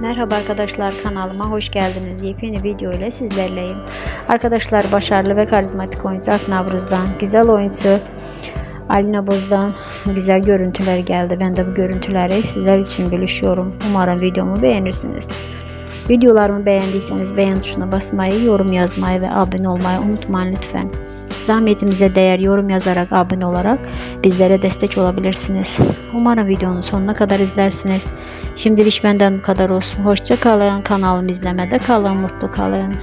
Merhaba arkadaşlar kanalıma hoş geldiniz. Yepyeni video ile sizlerleyim. Arkadaşlar başarılı ve karizmatik oyuncu Ak güzel oyuncu Alina Boz'dan güzel görüntüler geldi. Ben de bu görüntüleri sizler için bölüşüyorum. Umarım videomu beğenirsiniz. Videolarımı beğendiyseniz beğen tuşuna basmayı, yorum yazmayı ve abone olmayı unutmayın lütfen. Zahmetimize değer yorum yazarak abone olarak bizlere destek olabilirsiniz. Umarım videonun sonuna kadar izlersiniz. Şimdilik benden bu kadar olsun. Hoşça kalın. Kanalımı izlemede kalın. Mutlu kalın.